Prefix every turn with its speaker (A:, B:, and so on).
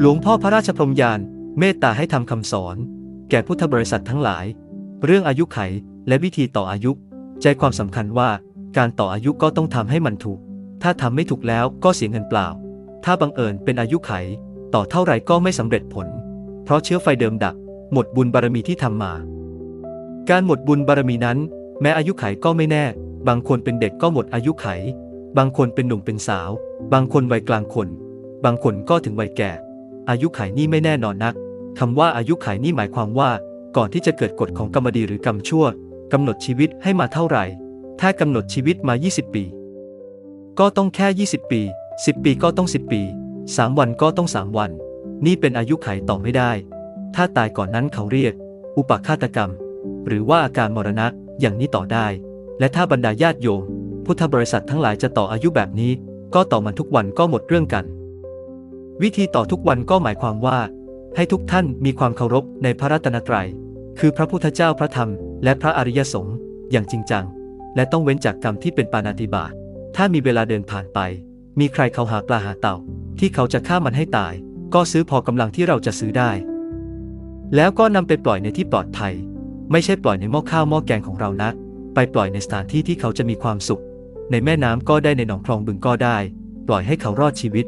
A: หลวงพ่อพระราชพรมยานเมตตาให้ทำคำสอน แก่พุทธบริษัททั้งหลาย เรื่องอายุไขและวิธีต่ออายุ ใจความสำคัญว่าการต่ออายุก็ต้องทำให้มันถูก ถ้าทำไม่ถูกแล้วก็เสียเงินเปล่า ถ้าบังเอิญเป็นอายุไข ต่อเท่าไหร่ก็ไม่สำเร็จผล เพราะเชื้อไฟเดิมดับหมดบุญบารมีที่ทำมา การหมดบุญบารมีนั้น แม้อายุไขก็ไม่แน่ บางคนเป็นเด็กก็หมดอายุไข บางคนเป็นหนุ่มเป็นสาว บางคนวัยกลางคน บางคนก็ถึงวัยแก่ อายุไขนี่ไม่แน่นอนนักคำว่าอายุไขนี่หมายความว่า ก่อนที่จะเกิดกฎของกรรมดีหรือกรรมชั่วกำหนดชีวิตให้มาเท่าไหร่ ถ้ากำหนดชีวิตมา 20 ปี ก็ต้องแค่ 20 ปี 10 ปีก็ต้อง 10 ปี 3 วันก็ต้อง 3 วัน นี่เป็นอายุไขต่อไม่ได้ ถ้าตายก่อนนั้นเขาเรียก อุปฆาตกรรม หรือว่าอาการมรณะอย่างนี้ต่อได้ และถ้าบรรดาญาติโยม พุทธบริษัททั้งหลายจะต่ออายุแบบนี้ ก็ต่อมันทุกวันก็หมดเรื่องกัน วิธีต่อทุกวันก็หมายความว่า ให้ทุกท่านมีความเคารพในพระรัตนตรัย คือพระพุทธเจ้าพระธรรม และพระอริยสงฆ์อย่างจริงจัง และต้องเว้นจากกรรมที่เป็นปานาติบาตถ้ามีเวลาเดินผ่านไป มีใครเขาหาปลาหาเต่า ที่เขาจะฆ่ามันให้ตาย ก็ซื้อพอกำลังที่เราจะซื้อได้ แล้วก็นำไปปล่อยในที่ปลอดภัย ไม่ใช่ปล่อยในหม้อข้าวหม้อแกงของเรานะไปปล่อยในสถานที่ที่เขาจะมีความสุข ในแม่น้ำก็ได้ในหนองคลองบึงก็ได้ ปล่อยให้เขารอดชีวิต